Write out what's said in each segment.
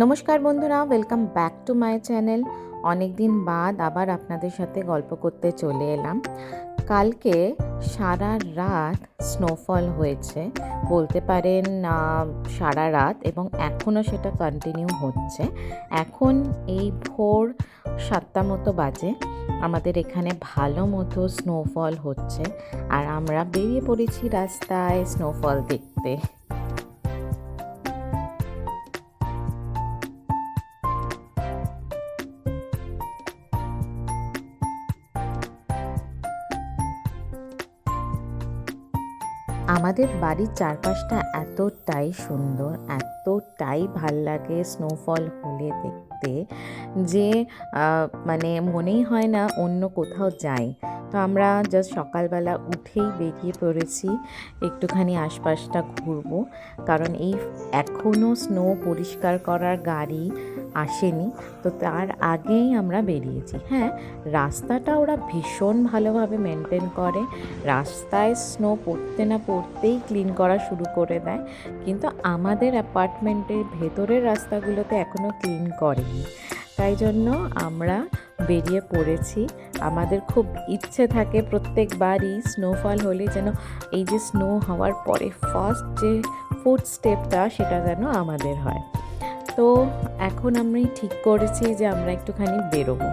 নমস্কার বন্ধুরা welcome back to my channel অনেক দিন বাদ আবার আপনাদের সাথে গল্প করতে চলে এলাম। কালকে সারা রাত স্নোফল হয়েছে। বলতে পারেন সারা রাত এবং এখনও সেটা কন্টিনিউ হচ্ছে। এখন এই ভোর সাতটা মতো বাজে। আমাদের এখানে ভালো মতো স্নোফল হচ্ছে। আর আমরা বেরিয়ে পড়েছি রাস্তায় স্নোফল দেখতে। আমাদের বাড়ির চারপাশটা এতটাই সুন্দর, এতটাই ভালো লাগে স্নোফল হলে দেখতে যে মানে মনেই হয় না অন্য কোথাও যাই। তো আমরা জাস্ট সকালবেলা উঠেই বেরিয়ে পড়েছি, একটুখানি আশপাশটা ঘুরবো। কারণ এই এখনও স্নো পরিষ্কার করার গাড়ি আসেনি, তো তার আগেই আমরা বেরিয়েছি। হ্যাঁ রাস্তাটা ওরা ভীষণ ভালোভাবে মেনটেন করে। রাস্তায় স্নো পড়তে না পড়তেই ক্লিন করা শুরু করে দেয়। কিন্তু আমাদের অ্যাপার্টমেন্টের ভেতরের রাস্তাগুলোতে এখনও ক্লিন করেনি। তাই জন্য আমরা বেরিয়ে পড়েছি। আমাদের খুব ইচ্ছে থাকে প্রত্যেকবারই স্নোফল হলে যেন এই যে স্নো হওয়ার পরে ফার্স্ট যে ফুড স্টেপটা সেটা যেন আমাদের হয়। তো এখন আমি ঠিক করেছি যে আমরা একটুখানি বেরোবো।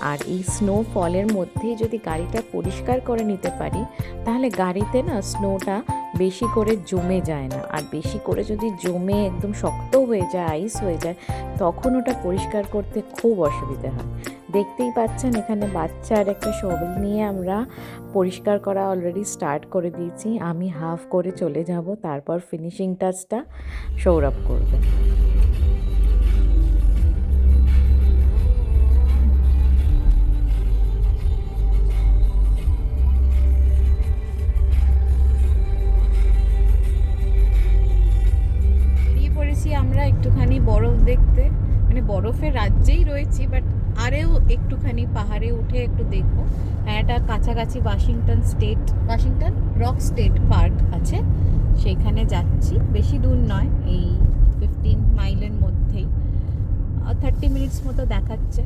আর এই স্নো ফলের মধ্যেই যদি গাড়িটা পরিষ্কার করে নিতে পারি, তাহলে গাড়িতে না স্নোটা বেশি করে জমে যায় না। আর বেশি করে যদি জমে একদম শক্ত হয়ে যায় আইস হয়ে যায়, তখন ওটা পরিষ্কার করতে খুব অসুবিধা হয়। দেখতেই পাচ্ছেন এখানে বাচ্চার একটা শোভেল নিয়ে আমরা পরিষ্কার করা অলরেডি স্টার্ট করে দিয়েছি। আমি হাফ করে চলে যাব, তারপর ফিনিশিং টাচটা সৌরভ করবে। দেখতে। মানে বরফের রাজ্যেই রয়েছি বাট আরেও একটুখানি পাহাড়ে উঠে একটু দেখব। হ্যাঁ এটা কাছাকাছি Washington state Washington rock state park আছে। সেইখানে যাচ্ছি। বেশি দূর নয়, এই ফিফটিন মাইলের মধ্যেই। থার্টি মিনিটস মতো দেখাচ্ছে।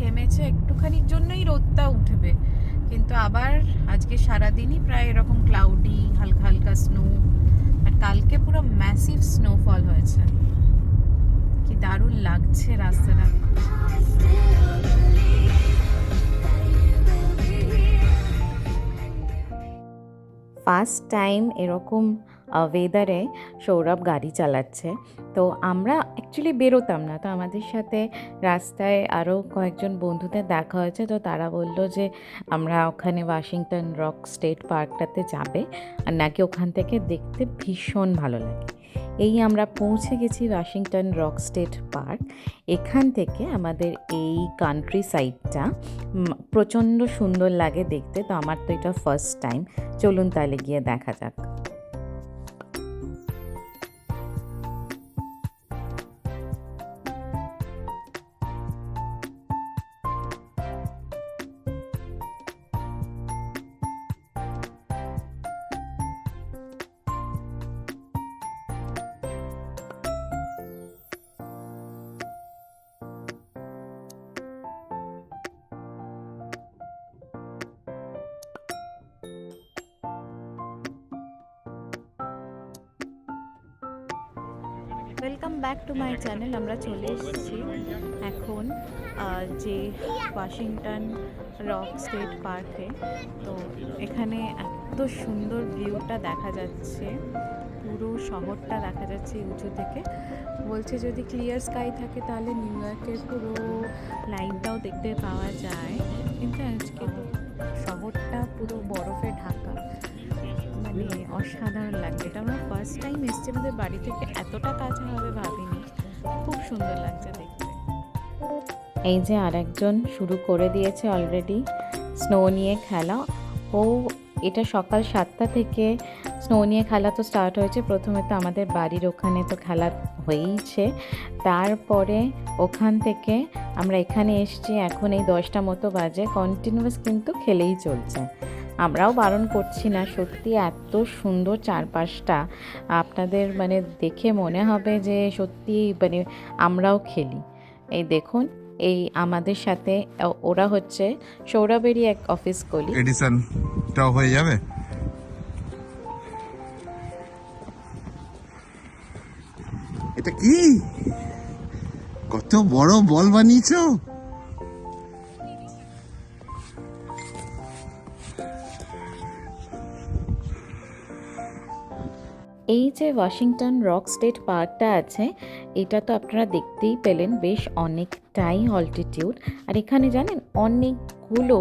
থেমেছে, একটুখানির জন্যই রোদটা উঠবে। কিন্তু আবার আজকে সারাদিনই প্রায় এরকম ক্লাউডি হালকা হালকা স্নো আর কালকে পুরো ম্যাসিভ স্নোফল হয়েছে। কি দারুণ লাগছে রাস্তাটা। ফার্স্ট টাইম এরকম ওয়েদারে সৌরভ গাড়ি চালাচ্ছে। তো আমরা অ্যাকচুয়ালি বেরোতাম না। তো আমাদের সাথে রাস্তায় আরও কয়েকজন বন্ধুদের দেখা হয়েছে। তো তারা বলল যে, আমরা ওখানে ওয়াশিংটন রক স্টেট পার্কটাতে যাবে। আর নাকি ওখান থেকে দেখতে ভীষণ ভালো লাগে। এই আমরা পৌঁছে গেছি ওয়াশিংটন রক স্টেট পার্ক এখান থেকে আমাদের এই কান্ট্রি সাইডটা প্রচণ্ড সুন্দর লাগে দেখতে। তো আমার তো এটা ফার্স্ট টাইম চলুন তাহলে গিয়ে দেখা যাক। Welcome back to my channel আমরা চলে এসেছি এখন যে ওয়াশিংটন রক স্টেট পার্কে তো এখানে এত সুন্দর ভিউটা দেখা যাচ্ছে, পুরো শহরটা দেখা যাচ্ছে উঁচু থেকে। বলছে যদি ক্লিয়ার স্কাই থাকে তাহলে নিউ ইয়র্কের পুরো লাইনটাও দেখতে পাওয়া যায়। কিন্তু আজকে শহরটা পুরো বরফে ঢাকা। মানে অসাধারণ লাগছে। এটা আমরা ফার্স্ট টাইম এসছি আমাদের বাড়ি থেকে। এতটা কাছে হবে ভাবিনি। খুব সুন্দর লাগছে দেখতে। এই যে আরেকজন শুরু করে দিয়েছে অলরেডি স্নো নিয়ে খেলা। ও, এটা সকাল সাতটা থেকে স্নো নিয়ে খেলা তো স্টার্ট হয়েছে। প্রথমে তো আমাদের বাড়ির ওখানে তো খেলা হয়েইছে। তারপরে ওখান থেকে আমরা এখানে এসেছি। এখন এই দশটা মতো বাজে। কন্টিনিউয়াস কিন্তু খেলেই চলছে। আমরাও বারণ করছি না, সত্যি এত সুন্দর চারপাশটা। আপনাদের মানে দেখে মনে হবে যে সত্যি মানে আমরাও খেলি। এই দেখুন, এই আমাদের সাথে ওরা হচ্ছে সৌরভেরই এক অফিস কলি এডিশনটাও হয়ে যাবে? এটা কি? কত বড় বল বানিয়েছো? এই যে ওয়াশিংটন রক স্টেট পার্কটা আছে, এটা তো আপনারা দেখতেই পেলেন বেশ অনেকটাই অল্টিটিউড আর এখানে জানেন, অনেকগুলো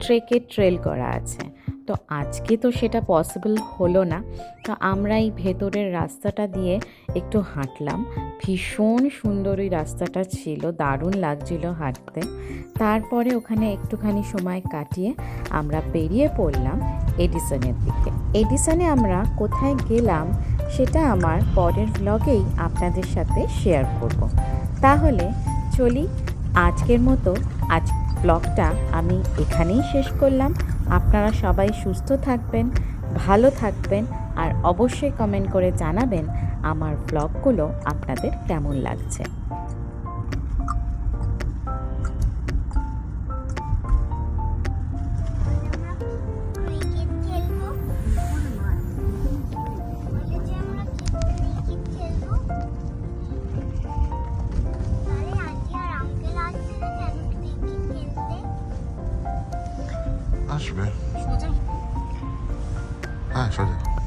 ট্রেকের ট্রেল করা আছে। তো আজকে তো সেটা পসিবল হলো না। তো আমরা এই ভেতরের রাস্তাটা দিয়ে একটু হাঁটলাম। ভীষণ সুন্দর ওই রাস্তাটা ছিল, দারুণ লাগছিল হাঁটতে। তারপরে ওখানে একটুখানি সময় কাটিয়ে আমরা বেরিয়ে পড়লাম এডিসনের দিকে। এডিসনে আমরা কোথায় গেলাম সেটা আমার পরের ব্লগেই আপনাদের সাথে শেয়ার করব। তাহলে চলি, আজকের মতো আজ ব্লগটা আমি এখানেই শেষ করলাম। আপনারা সবাই সুস্থ থাকবেন, ভালো থাকবেন আর অবশ্যই কমেন্ট করে জানাবেন আমার ব্লগগুলো আপনাদের কেমন লাগছে। 说着。哎，小姐。